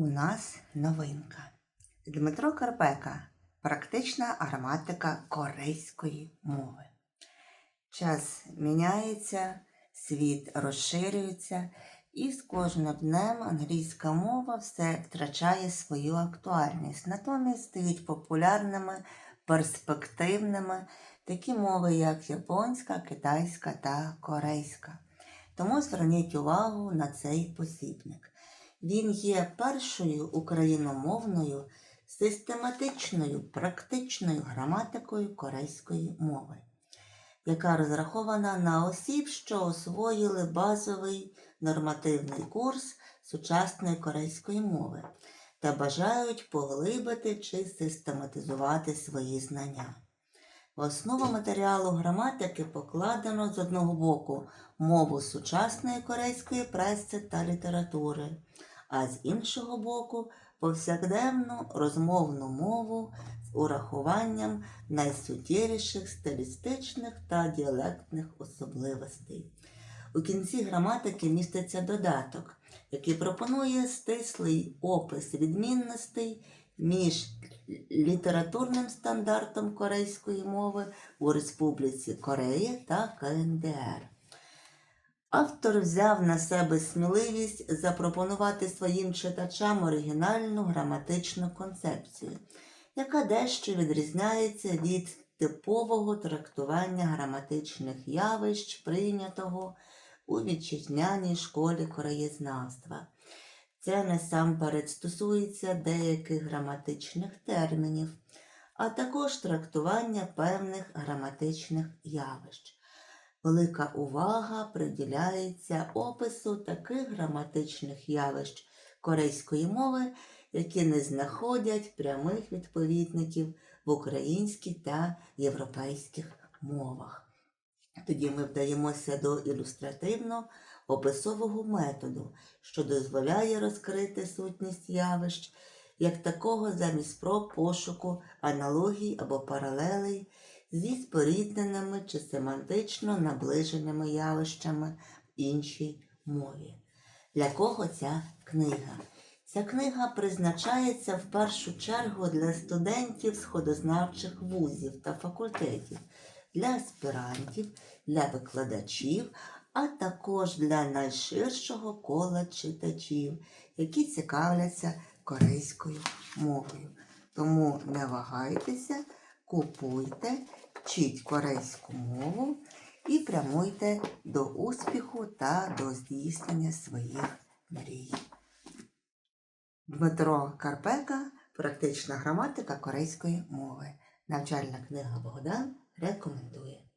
У нас новинка. Дмитро Карпека. Практична граматика корейської мови. Час міняється, світ розширюється, і з кожним днем англійська мова все втрачає свою актуальність. Натомість стають популярними, перспективними такі мови, як японська, китайська та корейська. Тому зверніть увагу на цей посібник. Він є першою україномовною систематичною практичною граматикою корейської мови, яка розрахована на осіб, що освоїли базовий нормативний курс сучасної корейської мови та бажають поглибити чи систематизувати свої знання. В основу матеріалу граматики покладено з одного боку мову сучасної корейської преси та літератури, а з іншого боку повсякденну розмовну мову з урахуванням найсуттєвіших стилістичних та діалектних особливостей. У кінці граматики міститься додаток, який пропонує стислий опис відмінностей між літературним стандартом корейської мови у Республіці Корея та КНДР. Автор взяв на себе сміливість запропонувати своїм читачам оригінальну граматичну концепцію, яка дещо відрізняється від типового трактування граматичних явищ, прийнятого у вітчизняній школі кореєзнавства. Це насамперед стосується деяких граматичних термінів, а також трактування певних граматичних явищ. Велика увага приділяється опису таких граматичних явищ корейської мови, які не знаходять прямих відповідників в українській та європейських мовах. Тоді ми вдаємося до ілюстративно описового методу, що дозволяє розкрити сутність явищ, як такого замість спроб пошуку аналогій або паралелей зі спорідненими чи семантично наближеними явищами в іншій мові. Для кого ця книга? Ця книга призначається в першу чергу для студентів сходознавчих вузів та факультетів, для аспірантів, для викладачів, а також для найширшого кола читачів, які цікавляться корейською мовою. Тому не вагайтеся, купуйте, вчіть корейську мову і прямуйте до успіху та до здійснення своїх мрій. Дмитро Карпека Практична граматика корейської мови. Навчальна книга Богдан рекомендує.